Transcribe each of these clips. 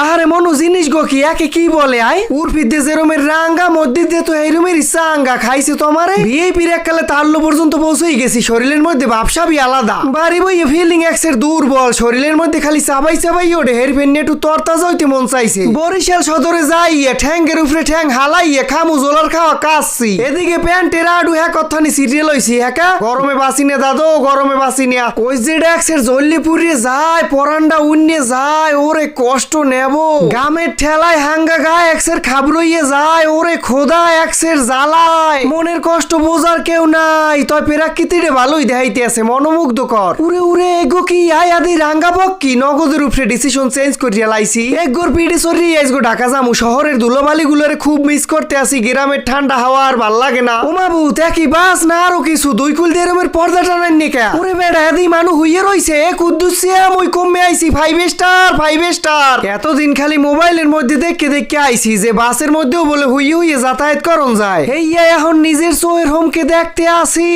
আহারে মনু, জিনিস গো কি? একে কি বলে, আই? উর্ফিতে যেরমের রাঙ্গা মধ্যে দিয়ে তো এই রুমের সাঙ্গা খাইছে তোমারে। বিয়ে পির এককালে তাল্লো পর্যন্ত পৌঁছেই গেছি, শরীরের মধ্যে ভাবসাবই আলাদা। বাড়ি বই ফিলিং এক্সের দুর্বল, শরীরের মধ্যে খালি চাবাই চাবাই ওঠে হের ফেন্নে একটু তরতাজা হইতে মন চাইছে। বরিশাল সদরে যাইয়ে, ঠ্যাঙ্গের উপরে ঠ্যাং হালাইয়ে, খামু জোলার খাওয়া কাচ্ছি এদিকে প্যান্টের আডু হ্যাঁ কথানি সিরিয়াল হইছি হ্যাঁ গরমে বাসি নে দাদো, গরমে বাসি নিয়া ওই যে ড্যাক্সের যায়, পরান্ডা উন্নে যায়, ওরে কষ্ট নেব গামের ঠেলায় হাঙ্গা গায়ে এক্সের খাবরইয়ে যায়, ওরে খোদা এক্সের জ্বালায়। মনের কষ্ট বোঝার কেউ নাই, তয় পেরাকৃতিরে ভালোই দেখাইতে আছে, মনোমুগ্ধকর। উরে উরে এগো কি, আয় আদি রাঙ্গা কি নগদের উপরে ডিসিশন চেঞ্জ করিয়া লাইছি। একগোর পিডি সরি আইসগো ঢাকা জামু শহরের ধুলোবালি গুলোরে খুব মিস করতে আসি, গ্রামের ঠান্ডা হাওয়া আর ভালো লাগে না। ওমাবু দেখি বাস না আরও কিছু, দুই কুল দিয়ে রুমের পর্দা টানান নিকা। ওরে বেড়া এদি মানু হইয়ে রইছে কুদ্দুসিয়াম ওই কমে আইছি ফাইভ স্টার ফাইভ স্টার এতদিন খালি মোবাইলের মধ্যে দেখে দেখে আইছি যে বাসের মধ্যেও বলে হুইয়ে হুইয়ে যাতায়াত করন যায়। হেইয়া এখন নিজের সোয়ের হোমকে দেখতে আসি।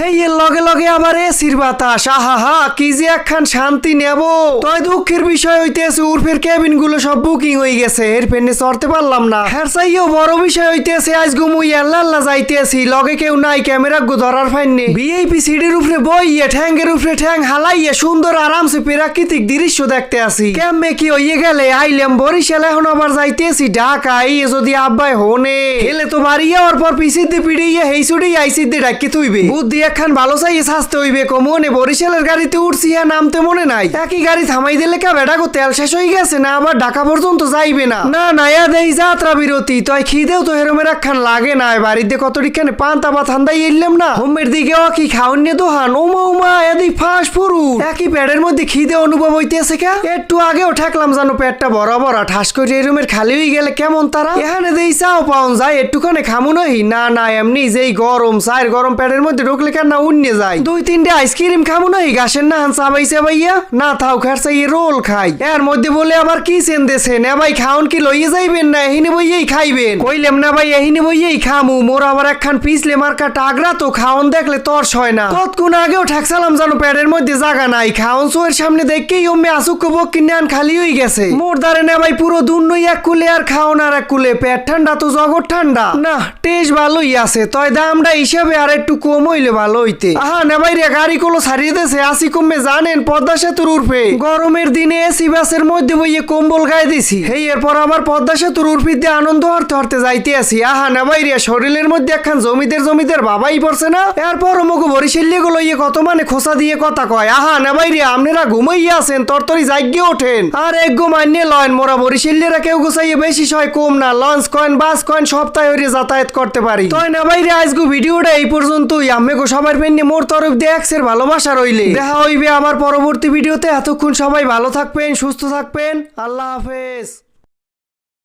হেইয়ের লগে লগে আবার এসির বাতাস। আহা হা কি যে একখান শান্তি নেব। তয় দুঃখের বিষয় হইতেছে, উর্ফের কেবিনগুলো সব বুকিং হয়ে গেছে। এর পেনে চড়তে পারলাম না। হ্যাঁ চাইও বড় বিষয় হইতেছে আজ গুমুই আল্লাহ আল্লাহ যাইতেছি। লগে কেউ নাই, ক্যামেরা গো ধরার ফাইনে বিএপি সিডির উপরে বইয়ে, ঠ্যাঙ্গের উপরে ঠ্যাং হালাইয়ে সুন্দর আরামসে প্রাকৃতিক দৃশ্য দেখতে আসি। কেমনে কি হইয়ে গেলে আইলাম বরিশাল, এখন আবার যাইতেছি ঢাকা এই যদি আব্বাই হোনে। হেলে তো বাড়ি ওর পর পিছিয়ে পিড়িয়ে হেই ছুটি আইসি দিয়ে ডাকি তুইবে বুদ্ধি একখান ভালো চাই সাজতে হইবে, কমনে বরিশালের গাড়িতে উঠছি হ্যাঁ নামতে মনে নাই। একই গাড়ি থামাই দিলে কা বেটা গো তেল শেষ হয়ে গেছে, না আবার ঢাকা পর্যন্ত যাইবে না। না না ইয়া দেই যাত্রা বিরতি তয় খিদেও তো হেরমের একখান লাগে না। বাড়িতে কতটিখানে পান্তা বা ঠান্ডাই এলাম না। হোমের দিকে ও কি খাওয়ান নিয়ে দোহান। ওমা উমা এদিক ফাঁস ফুরু একই পেটের মধ্যে খিদে অনুভব হইতেছে কা। একটু আগেও ঠেকলাম জানো পেটটা বড় করে এই রুমের খালি হয়ে গেলে কেমন তারা? এখানে দেই চাও যায়, একটুখানে খামু না না, এমনি যেই গরম গরম পেটের মধ্যে ঢুকলে কেন না উন্নে যায়? দুই, তিনটে আইসক্রিম খামু গাছের না হান চাবাই চাবাইয়া না, থাও চাই রোল খাই। এর মধ্যে বলে কি ভাই, খাওন কি লইয়ে যাইবেন না, এহিনে বইয়েই খাইবেন। কইলেম না ভাই, এহিনে বইয়েই খামু। মোর আবার একখান পিছলে মার্কা টাগরা তো খাওন দেখলে তর্স হয় না। কতক্ষণ আগেও ঠেকসালাম জানো পেটের মধ্যে জায়গা নাই। খাওন সোয়ের সামনে দেখকেই অম্মে আসুক বক কিনে আন খালি হয়ে গেছে। মোর দারে না ভাই পুরো দুন্নই এক কুলে আর খাওন আর এক কুলে। পেট ঠান্ডা তো জগৎ ঠান্ডা। না টেস্ট ভালোই আছে তয় দামটা হিসাবে আর একটু কম হইলে ভালো হইতে। আহা না ভাই রে গাড়ি গুলো ছাড়িয়ে দেছে আসি কমে জানেন পদ্মা সেতুর উর্ফে। গরমের দিনে এসি বাসের মধ্যে বইয়ে কম্বল গায়ে দিছি। হেই এরপর আবার পদ্মা সেতুর উর্ফি দিয়ে আনন্দ হরতে হরতে যাইতে আসি। আহা না ভাই রে শরীরের মধ্যে একখান জমিদের জমিদের বাবাই পড়ছে না? এরপর মগু বরিশাল্লি গুলো ইয়ে কত মানে খোসা দিয়ে কথা কয়। আহা না ভাই রে আপনারা ঘুমাইয়া আছেন তরতরি জাগ্যে ওঠেন। আর এক গো মান্য লয়ন মোরা বরিশাল্লিরা কেউ গুছাইয়ে বেশি সয় কম না লঞ্চ কয়েন বাস কয়েন সপ্তাহে হইরে যাতায়াত করতে পারি। তয় না বাইরে আজগু ভিডিওটা এই পর্যন্তই। আমি গো সবার পেন্নি মোর তরফ দিয়ে একসের ভালোবাসা রইলে। দেখা হইবে আমার পরবর্তী ভিডিওতে। এতক্ষণ সবাই ভালো থাকবেন, সুস্থ থাকবেন। আল্লাহ হাফেজ।